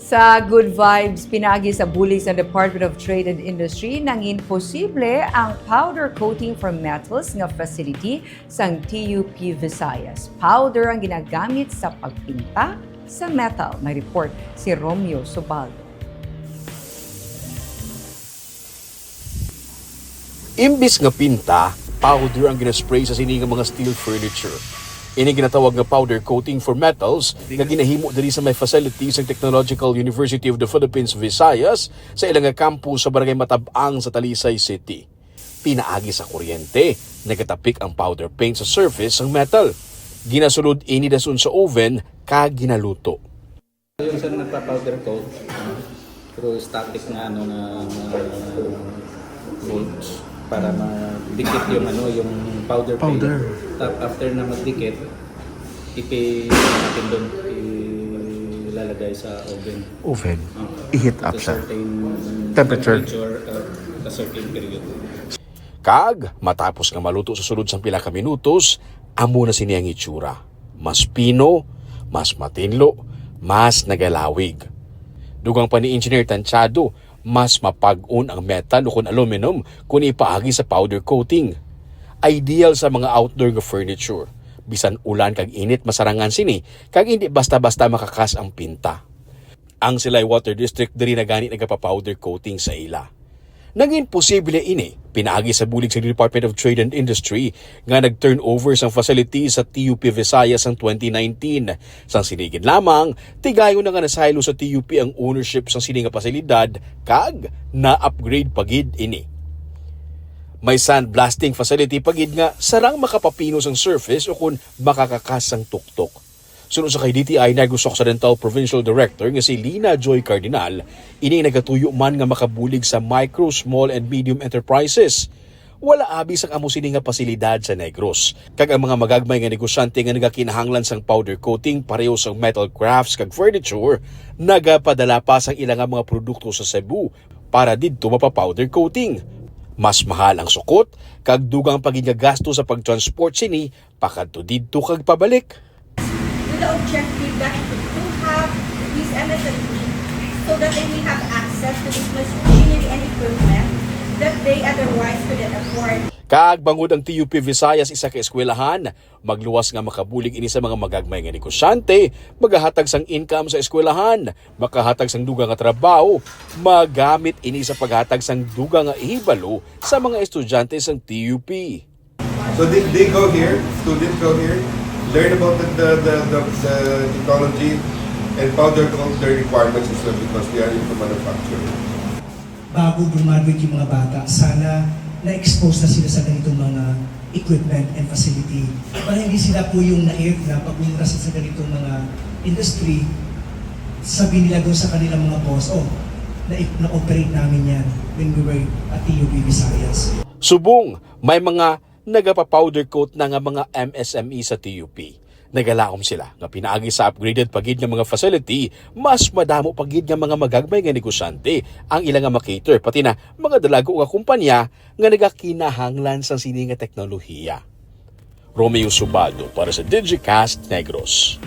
Sa Good Vibes, pinagi sa bulig sa Department of Trade and Industry nang imposible ang powder coating for metals nga facility sang TUP Visayas. Powder ang ginagamit sa pagpinta sa metal. May report si Romeo Subaldo. Imbis nga pinta, powder ang ginaspray sa sini nga mga steel furniture. Ini ginatawag nga powder coating for metals nga ginahimo diri sa may facilities ng Technological University of the Philippines Visayas sa ilang nga campus sa barangay Matabang sa Talisay City. Pinaagi sa kuryente, nagatapik ang powder paint sa surface ng metal. Ginasulod ini dasun sa oven kag ginaluto. Yung sa nagpa-powder coat, through static na ano na, na bolts para madikit yung ano yung powder paint. Tap after na magdikit, ipi natin doon ilalagay sa oven. Oven. Uh, I-heat up siya. Temperature. temperature uh, a certain period. Kag, matapos nga maluto sa sulod sang pila ka minutos, amo na sini ang itsura. Mas pino, mas matinlo, mas nagalawig. Dugang pa ni Engineer Tanchado, mas mapag-un ang metal o kung aluminum kung ipaagi sa powder coating. Ideal sa mga outdoor nga furniture. Bisan ulan kag init masarangan sini, kag hindi basta-basta makakas ang pinta. Ang Silay Water District diri na gani nagapa-powder coating sa ila. Naging posible ini, pinaagi sa bulig sa Department of Trade and Industry nga nag-turn over sang facility sa TUP Visayas ang 2019. Sang sinigid lamang, tigayo na nga nasaylo sa TUP ang ownership sang sininga pasilidad kag na-upgrade pagid ini. May sandblasting facility pagid nga sarang makapapinos ang surface o kung makakakas ang tuktok. Sunod sa kay DTI Negros Occidental Provincial Director nga si Lina Joy Cardinal, ini nagatuyo man nga makabulig sa micro, small and medium enterprises. Wala abi sang amo sini nga pasilidad sa Negros. Kag ang mga magagmay nga negosyante nga nagakinahanglan sang powder coating pareho sang metal crafts kag furniture, nagapadala pa sang ilang mga produkto sa Cebu para didto mapa-powder coating. Mas mahal ang sukot, kag dugang pagigagasto sa pagtransport sini, pakadto didto kag pabalik. with the objective that to have these MSME so that they may have access to this machinery and equipment that they otherwise couldn't afford. Kag bangod ang TUP Visayas isa ka eskwelahan, magluwas nga makabulig ini sa mga magagmay nga negosyante, magahatag sang income sa eskwelahan, makahatag sang duga nga trabaho, magamit ini sa paghatag sang duga nga ihibalo sa mga estudyante sang TUP. So they, they go here, students go here, learn about the, the, the, the, the technology and powder coat their requirements as well because we are into manufacturing. bago graduate yung mga bata, sana na-expose na sila sa ganitong mga equipment and facility. Para hindi sila po yung naive na pag sa ganitong mga industry, sabi nila doon sa kanilang mga boss, oh, na- na-operate namin yan when we were at TUP Visayas. Subong, may mga nagapa-powder coat na nga mga MSME sa TUP. Nagalaom sila nga pinaagi sa upgraded pagid nga mga facility, mas madamo pagid nga mga magagmay nga negosyante ang ilang nga makater pati na mga dalago nga kumpanya nga nagakinahanglan sa sini nga teknolohiya. Romeo Subaldo para sa Digicast Negros.